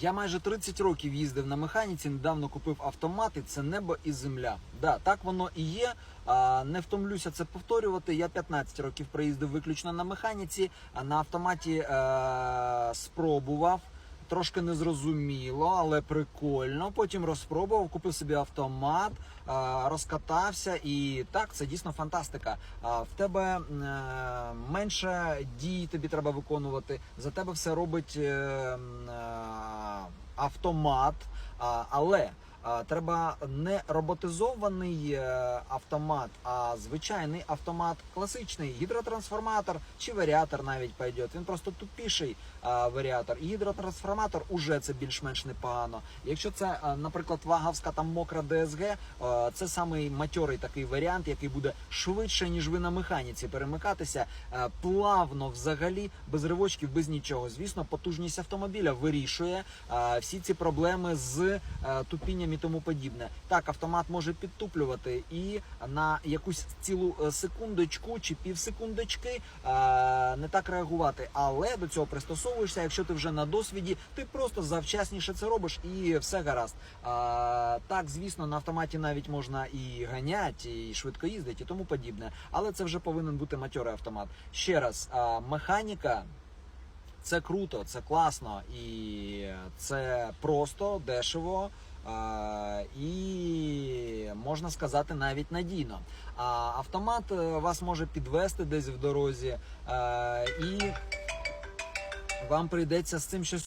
Я майже 30 років їздив на механіці, недавно купив автомат, і це небо і земля. Да, так воно і є. А, не втомлюся це повторювати. Я 15 років проїздив виключно на механіці, а на автоматі е- спробував. Трошки незрозуміло, але прикольно. Потім розпробував, купив собі автомат, е, розкатався, і так, це дійсно фантастика. А в тебе е, менше дій тобі треба виконувати. За тебе все робить автомат, але. Треба не роботизований е, автомат, а звичайний автомат, класичний гідротрансформатор чи варіатор навіть пойде. Він просто тупіший варіатор. Гідротрансформатор уже це більш-менш непогано. Якщо це, наприклад, ваговська там мокра ДСГ, е, це самий матьорий такий варіант, який буде швидше, ніж ви на механіці перемикатися, е, плавно взагалі, без ривочків, без нічого. Звісно, потужність автомобіля вирішує е, всі ці проблеми з е, тупінням і тому подібне. Так, автомат може підтуплювати і на якусь цілу е, секундочку чи півсекундочки е, не так реагувати. Але до цього пристосовуєшся. Якщо ти вже на досвіді, ти просто завчасніше це робиш і все гаразд. Так, звісно, на автоматі навіть можна і ганяти, і швидко їздити, і тому подібне. Але це вже повинен бути матьорий автомат. Ще раз, механіка. Це круто, це класно і це просто, дешево і можна сказати навіть надійно. А автомат е, вас може підвести десь в дорозі, і вам прийдеться з цим щось.